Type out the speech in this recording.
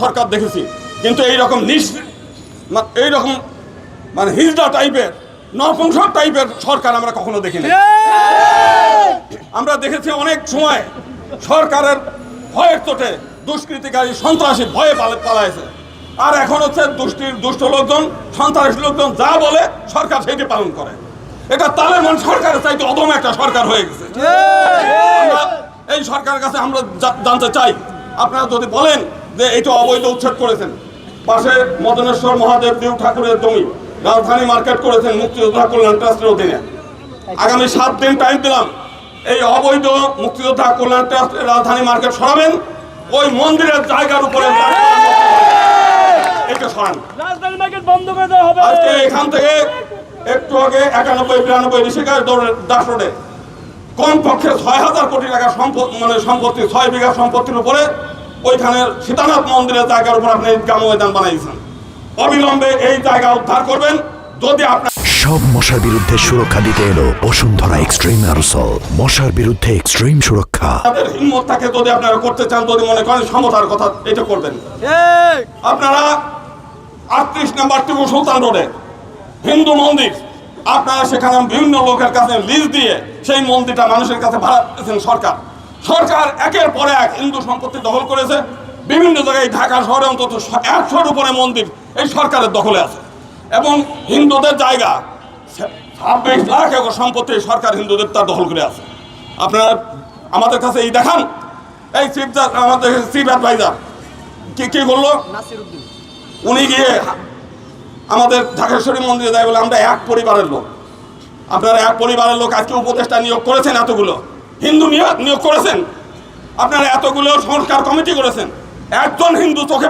সরকার দেখেছি। কিন্তু এইরকম নিস মা- এইরকম মানে হিজড়া টাইপের নপুংসক টাইপের সরকার আমরা কখনো দেখিনি। আমরা দেখেছি অনেক সময় সরকারের ভয়ের চোটে দুষ্কৃতিকারী সন্ত্রাসী ভয়ে পালা- পালাইছে। আর এখন হচ্ছে দুষ্টির দুষ্ট লোকজন সন্ত্রাসী লোকজন যা বলে সরকার সেটি পালন করে। এটা তালেবান সরকারের চাইতে অদম একটা সরকার হয়ে গেছে। এই সরকারের কাছে আমরা জানতে চাই। আপনারা যদি বলেন যে এটা অবৈধ উচ্ছেদ করেছেন। পাশে মদনেশ্বর মহাদেব দেব ঠাকুরের জমি রাজধানী মার্কেট করেছেন মুক্তিযোদ্ধা কল্যাণ ট্রাস্টের অধীনে। আগামী সাত দিন টাইম দিলাম এই অবৈধ মুক্তিযোদ্ধা কল্যাণ ট্রাস্টের রাজধানী মার্কেট সরাবেন ওই মন্দিরের জায়গার উপরে এটা সরান। আজকে এখান থেকে একটু আগে একানব্বই বিরানব্বই দৌড়ের দাস রোডে কমপক্ষে ছয় হাজার কোটি টাকা সম্পত্তি মানে সম্পত্তি ছয় বিঘা সম্পত্তির উপরে ওইখানে সীতানাথ মন্দিরের জায়গার উপর আপনি ঈদগাহ ময়দান বানাইছেন। অবিলম্বে এই জায়গা উদ্ধার করবেন যদি আপনার সব মশার বিরুদ্ধে সুরক্ষা দিতে এলো বসুন্ধরা এক্সট্রিম অ্যারোসল। মশার বিরুদ্ধে এক্সট্রিম সুরক্ষা। আপনাদের হিম্মত থাকে যদি আপনারা করতে চান যদি মনে করেন সমতার কথা এটা করবেন। আপনারা আটত্রিশ নাম্বার টিপু সুলতান রোডে হিন্দু মন্দির আপনারা সেখানে বিভিন্ন লোকের কাছে লিজ দিয়ে সেই মন্দিরটা মানুষের কাছে ভাড়া দিয়েছেন সরকার। সরকার একের পর এক হিন্দু সম্পত্তি দখল করেছে। বিভিন্ন জায়গায় ঢাকা শহরে অন্তত একশোর উপরে মন্দির এই সরকারের দখলে আছে। এবং হিন্দুদের জায়গা ছাব্বিশ লাখ একর সম্পত্তি সরকার হিন্দুদের তার দখল করে আছে। আপনারা আমাদের কাছে এই দেখান। এই চিফ আমাদের চিফ অ্যাডভাইজার কি কি করল উনি গিয়ে আমাদের ঢাকেশ্বরী মন্দিরে যায় বলে আমরা এক পরিবারের লোক। আপনারা এক পরিবারের লোক আজকে উপদেষ্টা নিয়োগ করেছেন এতগুলো। হিন্দু নিয়োগ নিয়োগ করেছেন। আপনারা এতগুলো সংস্কার কমিটি করেছেন। একজন হিন্দু চোখে